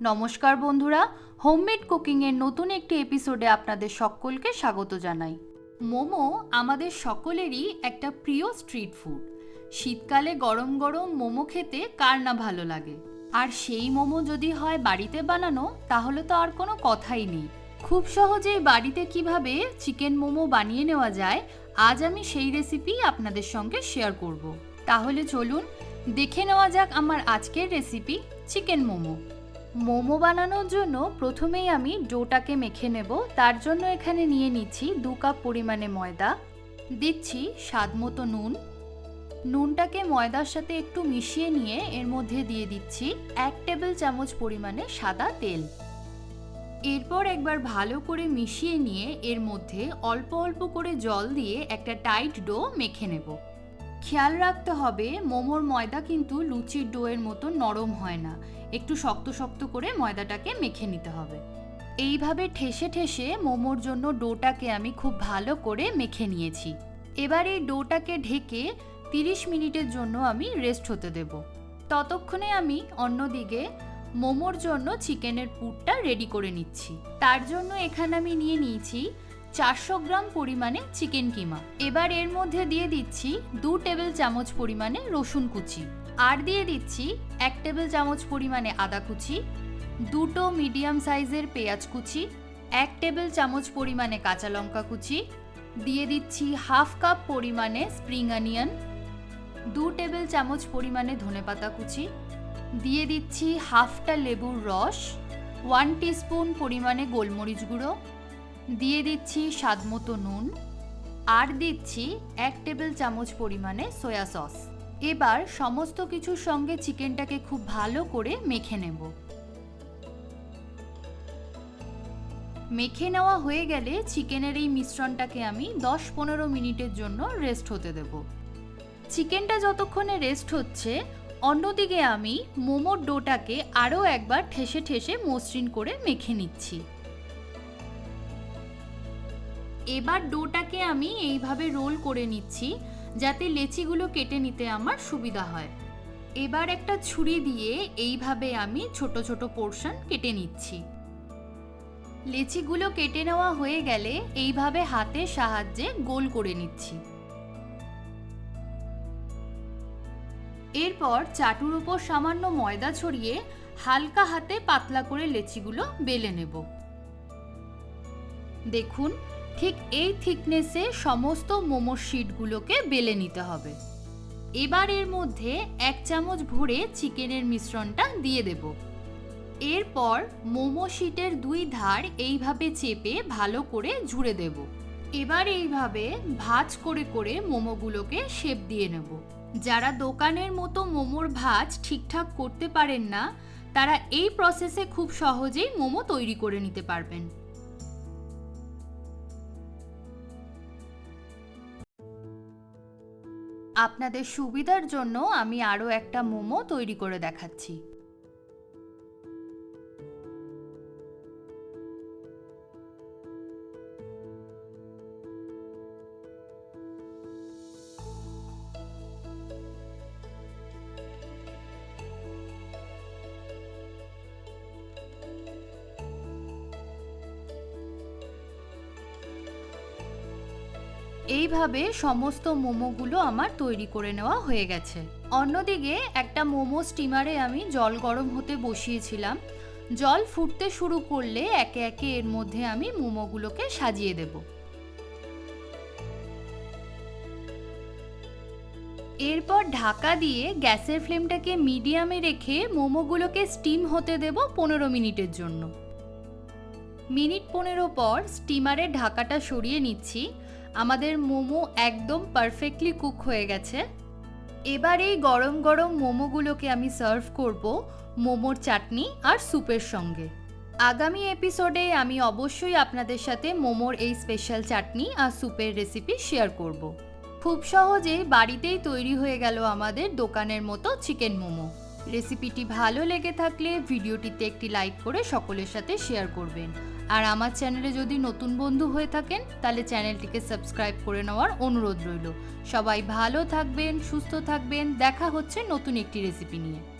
নমস্কার বন্ধুরা হোমমেড কুকিংয়ের নতুন একটি এপিসোডে আপনাদের সকলকে স্বাগত জানাই। মোমো আমাদের সকলেরই একটা প্রিয় স্ট্রিট ফুড শীতকালে গরম গরম মোমো খেতে কার না ভালো লাগে? আর সেই মোমো যদি হয় বাড়িতে বানানো, তাহলে তো আর কোনো কথাই নেই। খুব সহজেই বাড়িতে কীভাবে চিকেন মোমো বানিয়ে নেওয়া যায়, আজ আমি সেই রেসিপি আপনাদের সঙ্গে শেয়ার করব। তাহলে চলুন, দেখে নেওয়া যাক আমার আজকের রেসিপি চিকেন মোমো। মোমো বানানোর জন্য প্রথমেই আমি ডোটাকে মেখে নেব। তার জন্য এখানে নিয়ে নিচ্ছি দু কাপ পরিমাণে ময়দা। দিচ্ছি স্বাদ মতো নুন। নুনটাকে ময়দার সাথে একটু মিশিয়ে নিয়ে এর মধ্যে দিয়ে দিচ্ছি এক টেবিল চামচ পরিমাণে সাদা তেল। এরপর একবার ভালো করে মিশিয়ে নিয়ে এর মধ্যে অল্প অল্প করে জল দিয়ে একটা টাইট ডো মেখে নেব। খেয়াল রাখতে হবে, মোমোর ময়দা কিন্তু লুচির ডোয়ের মতো নরম হয় না। একটু শক্ত শক্ত করে ময়দাটাকে মেখে নিতে হবে। এইভাবে ঠেসে ঠেসে মোমোর জন্য ডোটাকে আমি খুব ভালো করে মেখে নিয়েছি। এবার এই ডোটাকে ঢেকে তিরিশ মিনিটের জন্য আমি রেস্ট হতে দেব। ততক্ষণে আমি অন্যদিকে মোমোর জন্য চিকেনের পুরটা রেডি করে নিচ্ছি। তার জন্য এখানে আমি নিয়ে নিয়েছি চারশো গ্রাম পরিমাণে চিকেন কিমা। এবার এর মধ্যে দিয়ে দিচ্ছি দু টেবিল চামচ পরিমাণে রসুন কুচি। আর দিয়ে দিচ্ছি এক টেবিল চামচ পরিমাণে আদা কুচি, দুটো মিডিয়াম সাইজের পেঁয়াজ কুচি, এক টেবিল চামচ পরিমাণে কাঁচা লঙ্কা কুচি, দিয়ে দিচ্ছি হাফ কাপ পরিমাণে স্প্রিং অনিয়ন, দু টেবিল চামচ পরিমাণে ধনেপাতা কুচি, দিয়ে দিচ্ছি হাফটা লেবুর রস, ওয়ান টিস্পুন পরিমাণে গোলমরিচ গুঁড়ো দিয়ে দিচ্ছি স্বাদ মতো নুন, আর দিচ্ছি এক টেবিল চামচ পরিমাণে সয়া সস। এবার সমস্ত কিছুর সঙ্গে চিকেনটাকে খুব ভালো করে মেখে নেব। মেখে নেওয়া হয়ে গেলে চিকেনের এই মিশ্রণটাকে আমি দশ পনেরো মিনিটের জন্য রেস্ট হতে দেব। চিকেনটা যতক্ষণে রেস্ট হচ্ছে, অন্যদিকে আমি মোমোর ডোটাকে আরও একবার ঠেসে ঠেসে মসৃণ করে মেখে নিচ্ছি। এবার ডোটাকে আমি এইভাবে রোল করে নিচ্ছি যাতে লেচিগুলো কেটে নিতে আমার সুবিধা হয়। এবার একটা ছুরি দিয়ে এইভাবে আমি ছোট ছোট পোর্শন কেটে নিচ্ছি। লেচিগুলো কেটে নেওয়া হয়ে গেলে এইভাবে হাতের সাহায্যে গোল করে নিচ্ছি। এরপর চাটুর উপর সামান্য ময়দা ছড়িয়ে হালকা হাতে পাতলা করে লেচিগুলো বেলে নেব। দেখুন ঠিক এই থিকনেসে সমস্ত মোমোর শিটগুলোকে বেলে নিতে হবে। এবার এর মধ্যে এক চামচ ভরে চিকেনের মিশ্রণটা দিয়ে দেব। এরপর মোমো শিটের দুই ধার এইভাবে চেপে ভালো করে ঝুড়ে দেব। এবার এইভাবে ভাজ করে করে মোমোগুলোকে শেপ দিয়ে নেব। যারা দোকানের মতো মোমোর ভাজ ঠিকঠাক করতে পারেন না, তারা এই প্রসেসে খুব সহজেই মোমো তৈরি করে নিতে পারবেন। আপনাদের সুবিধার জন্য আমি আরও একটা মোমো তৈরি করে দেখাচ্ছি। এইভাবে সমস্ত মোমোগুলো আমার তৈরি করে নেওয়া হয়ে গেছে। অন্যদিকে একটা মোমো স্টিমারে আমি জল গরম হতে বসিয়েছিলাম। জল ফুটতে শুরু করলে একে একে এর মধ্যে আমি মোমোগুলোকে সাজিয়ে দেব। এরপর ঢাকা দিয়ে গ্যাসের ফ্লেমটাকে মিডিয়ামে রেখে মোমোগুলোকে স্টিম হতে দেব পনেরো মিনিটের জন্য। মিনিট পনেরো পর স্টিমারের ঢাকাটা সরিয়ে নিচ্ছি। আমাদের মোমো একদম পারফেক্টলি কুক হয়ে গেছে। এবার এই গরম গরম মোমোগুলোকে আমি সার্ভ করব মোমোর চাটনি আর স্যুপের সঙ্গে। আগামী এপিসোডে আমি অবশ্যই আপনাদের সাথে মোমোর এই স্পেশাল চাটনি আর স্যুপের রেসিপি শেয়ার করব। খুব সহজেই বাড়িতেই তৈরি হয়ে গেল আমাদের দোকানের মতো চিকেন মোমো। রেসিপিটি ভালো লেগে থাকলে ভিডিওটিতে একটি লাইক করে সকলের সাথে শেয়ার করবেন। আর আমার চ্যানেলে যদি নতুন বন্ধু হয়ে থাকেন, তাহলে চ্যানেলটিকে সাবস্ক্রাইব করে নেওয়ার অনুরোধ রইল। সবাই ভালো থাকবেন, সুস্থ থাকবেন, দেখা হচ্ছে নতুন একটি রেসিপি নিয়ে।